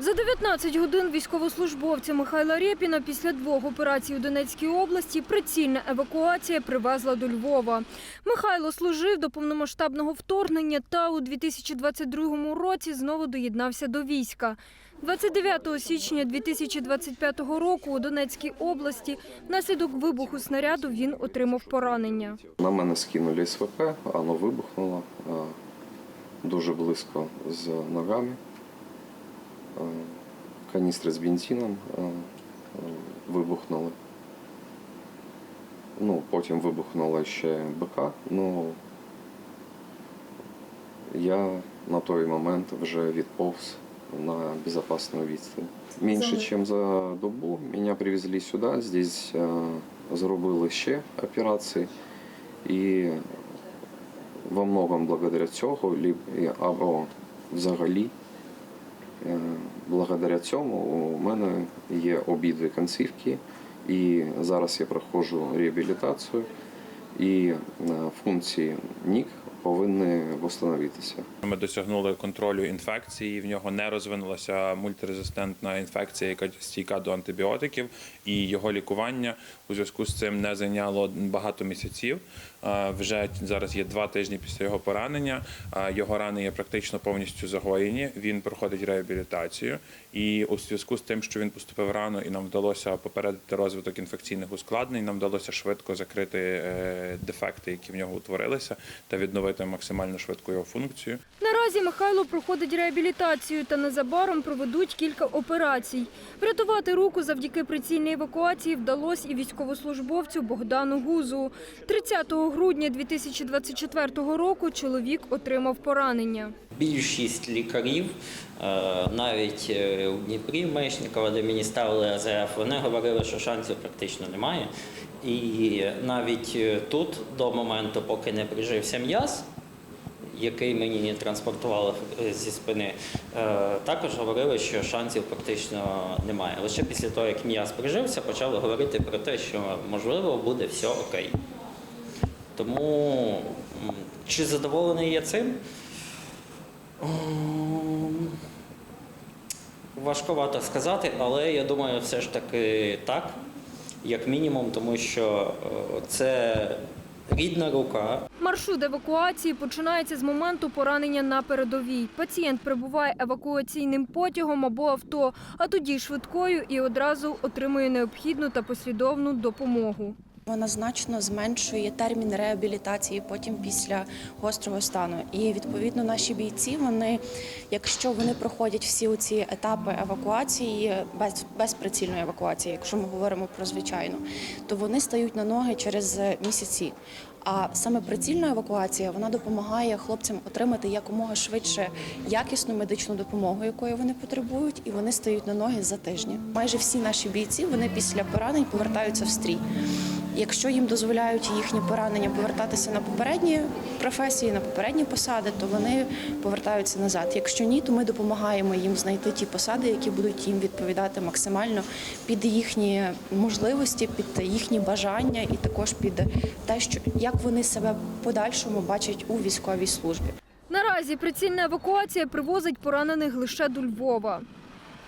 За 19 годин військовослужбовця Михайла Рєпіна після двох операцій у Донецькій області прицільна евакуація привезла до Львова. Михайло служив до повномасштабного вторгнення та у 2022 році знову доєднався до війська. 29 січня 2025 року у Донецькій області внаслідок вибуху снаряду він отримав поранення. На мене скинули СВП, воно вибухнуло дуже близько з ногами. Е, Каністри з бензином е, е, вибухнули. Ну, потім вибухнуло ще БК. Ну, я на той момент вже відповз на безпечну відстань. Менше, ніж за добу мене привезли сюди. Здесь зробили ще операції. І во многом благодаря цього, або взагалі, благодаря цьому у мене є обидві концівки, і зараз я проходжу реабілітацію, і е, функції НІК повинні встановитися. Ми досягнули контролю інфекції. В нього не розвинулася мультирезистентна інфекція, яка стійка до антибіотиків, і його лікування у зв'язку з цим не зайняло багато місяців. Вже зараз є два тижні після його поранення. Його рани є практично повністю загоєні. Він проходить реабілітацію. І у зв'язку з тим, що він поступив рано, і нам вдалося попередити розвиток інфекційних ускладнень, нам вдалося швидко закрити е, дефекти, які в нього утворилися, та відновити максимально швидку його функцію. Наразі Михайло проходить реабілітацію та незабаром проведуть кілька операцій. Врятувати руку завдяки прицільній евакуації вдалося і військовослужбовцю Богдану Гузу. 30 грудня 2024 року чоловік отримав поранення. Більшість лікарів, е, навіть е, у Дніпрі, Мечникова, де мені ставили АЗФ, вони говорили, що шансів практично немає. І навіть е, тут, до моменту, поки не прижився м'яз, який мені транспортували е, зі спини, е, також говорили, що шансів практично немає. Лише після того, як м'яз прижився, почали говорити про те, що можливо буде все окей. Тому чи задоволений я цим? Важковато сказати, але я думаю, все ж таки так, як мінімум, тому що е, це рідна рука, Маршрут евакуації починається з моменту поранення на передовій. Пацієнт прибуває евакуаційним потягом або авто, а тоді швидкою і одразу отримує необхідну та послідовну допомогу. Вона значно зменшує термін реабілітації потім після гострого стану. І відповідно наші бійці, вони, якщо вони проходять всі ці етапи евакуації, без, без прицільної евакуації, якщо ми говоримо про звичайну, то вони стають на ноги через місяці. А саме прицільна евакуація вона допомагає хлопцям отримати якомога швидше якісну медичну допомогу, якої вони потребують, і вони стають на ноги за тижні. Майже всі наші бійці вони після поранень повертаються в стрій. Якщо їм дозволяють їхні поранення повертатися на попередні професії, на попередні посади, то вони повертаються назад. Якщо ні, то ми допомагаємо їм знайти ті посади, які будуть їм відповідати максимально під їхні можливості, під їхні бажання і також під те, що як вони себе в подальшому бачать у військовій службі. Наразі прицільна евакуація привозить поранених лише до Львова.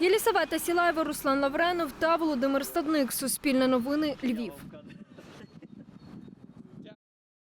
Єлісавета Сілаєва, Руслан Лавренов та Володимир Стадник. Суспільне новини Львів.